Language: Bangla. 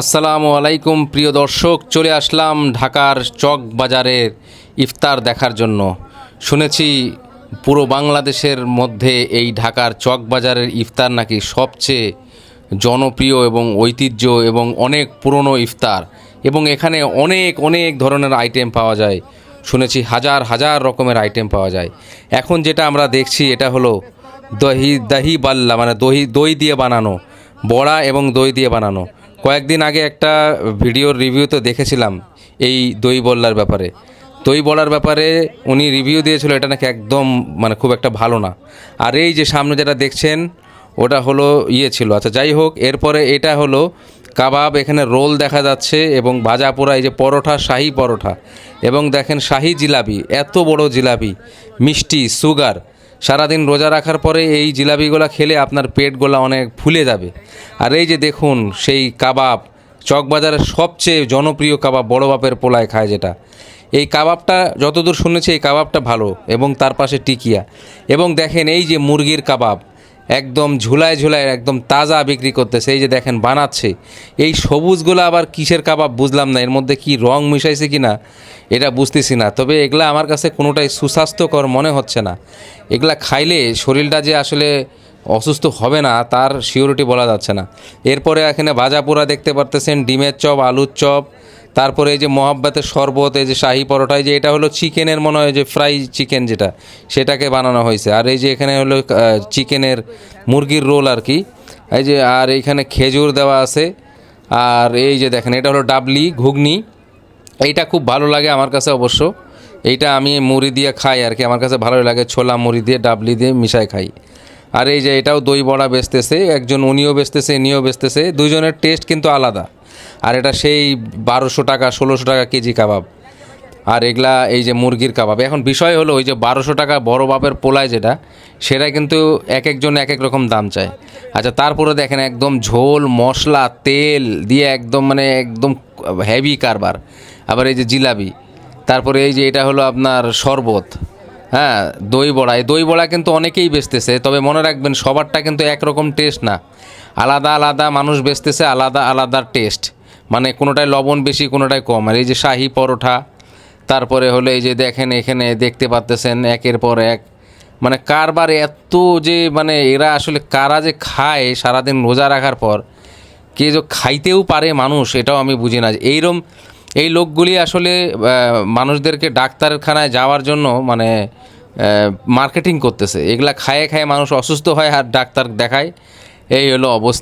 আসসালামু আলাইকুম, প্রিয় দর্শক। চলে আসলাম ঢাকার চক বাজারের ইফতার দেখার জন্য। শুনেছি পুরো বাংলাদেশের মধ্যে এই ঢাকার চক বাজারের ইফতার নাকি সবচেয়ে জনপ্রিয় এবং ঐতিহ্য এবং অনেক পুরনো ইফতার। এবং এখানে অনেক অনেক ধরনের আইটেম পাওয়া যায়। শুনেছি হাজার হাজার রকমের আইটেম পাওয়া যায়। এখন যেটা আমরা দেখছি, এটা হলো দহি দহি বাল্লা মানে দহি, দই দিয়ে বানানো। বড়া এবং দই দিয়ে বানানো। কয়েকদিন আগে একটা ভিডিওর রিভিউতে দেখেছিলাম এই দই বল্লার ব্যাপারে। দই বলার ব্যাপারে উনি রিভিউ দিয়েছিল, এটা নাকি একদম মানে খুব একটা ভালো না। আর এই যে সামনে যেটা দেখছেন, ওটা হলো ইয়ে ছিল। আচ্ছা যাই হোক, এরপরে এটা হলো কাবাব, এখানে রোল দেখা যাচ্ছে এবং ভাজা পোড়া এই যে পরোটা, শাহি পরোটা। এবং দেখেন শাহি জিলাপি, এত বড় জিলাপি, মিষ্টি, সুগার। সারাদিন রোজা রাখার পরে এই জিলাপিগুলো খেলে আপনার পেটগুলো অনেক ফুলে যাবে। আর এই যে দেখুন, সেই কাবাব, চকবাজারের সবচেয়ে জনপ্রিয় কাবাব বড় বাপের পোলায় খায় যেটা। এই কাবাবটা, যতদূর শুনেছি, এই কাবাবটা ভালো এবং তার পাশে টিকিয়া। এবং দেখেন এই যে মুরগির কাবাব একদম ঝুলায় ঝুলায় একদম তাজা বিক্রি করতেছে। এই যে দেখেন বানাচ্ছে। এই সবুজগুলো আবার কিসের কাবাব বুঝলাম না, এর মধ্যে কি রং মিশাইছে কি না এটা বুঝতেছি না। তবে এগুলা আমার কাছে কোনোটাই সুস্বাস্থ্যকর মনে হচ্ছে না। এগুলা খাইলে শরীরটা যে আসলে অসুস্থ হবে না, তার সিওরিটি বলা যাচ্ছে না। এরপরে এখানে ভাজা পোড়া দেখতে পারতেছেন, ডিমের চপ, আলুর চপ তারপরে এই যে মহাব্বাতের শরবত, এই যে শাহি পরোটায় যে এটা হলো চিকেনের মনে হয় যে ফ্রাই চিকেন যেটা, সেটাকে বানানো হয়েছে। আর এই যে এখানে হলো চিকেনের মুরগির রোল আর কি। এই যে, আর এইখানে খেজুর দেওয়া আছে। আর এই যে দেখেন, এটা হলো ডাবলি ঘুগনি। এইটা খুব ভালো লাগে আমার কাছে অবশ্য। এইটা আমি মুড়ি দিয়ে খাই আর কি, আমার কাছে ভালোই লাগে। ছোলা মুড়ি দিয়ে, ডাবলি দিয়ে মিশায় খাই। আর এই যে এটাও দই বড়া বেচতেছে, একজন উনিও বেচতেছে, ইনিও বেচতেছে। দুজনের টেস্ট কিন্তু আলাদা। আর এটা সেই বারোশো টাকা, ষোলোশো টাকা কেজি কাবাব। আর এগুলা এই যে মুরগির কাবাব। এখন বিষয় হলো, ওই যে বারোশো টাকা বড় বাপের পোলায় যেটা, সেটা কিন্তু এক একজন এক এক রকম দাম চায়। আচ্ছা তারপরে দেখেন একদম ঝোল, মশলা, তেল দিয়ে একদম মানে একদম হেভি কারবার। আবার এই যে জিলাপি। তারপরে এই যে এটা হলো আপনার শরবত। হ্যাঁ দই বড়া। এই দই বড়া কিন্তু অনেকেই বেচতেছে, তবে মনে রাখবেন সবারটা কিন্তু একরকম টেস্ট না। আলাদা আলাদা মানুষ বেচতেছে, আলাদা আলাদা টেস্ট মানে কোনোটায় লবণ বেশি, কোনোটায় কম। আর এই যে শাহি পরোঠা, তারপরে হলো এই যে দেখেন এখানে দেখতে পাচ্তেছেন একের পর এক। মানে কারবার এত যে মানে এরা আসলে কারা যে খায় সারাদিন রোজা রাখার পর, কে যে খাইতেও পারে মানুষ, এটাও আমি বুঝি না। এইরম এই লোকগুলি আসলে মানুষদেরকে ডাক্তারখানায় যাওয়ার জন্য মানে মার্কেটিং করতেছে। এগুলা খায়ে খায়ে মানুষ অসুস্থ হয় আর ডাক্তার দেখায়। এই হলো অবস্থা।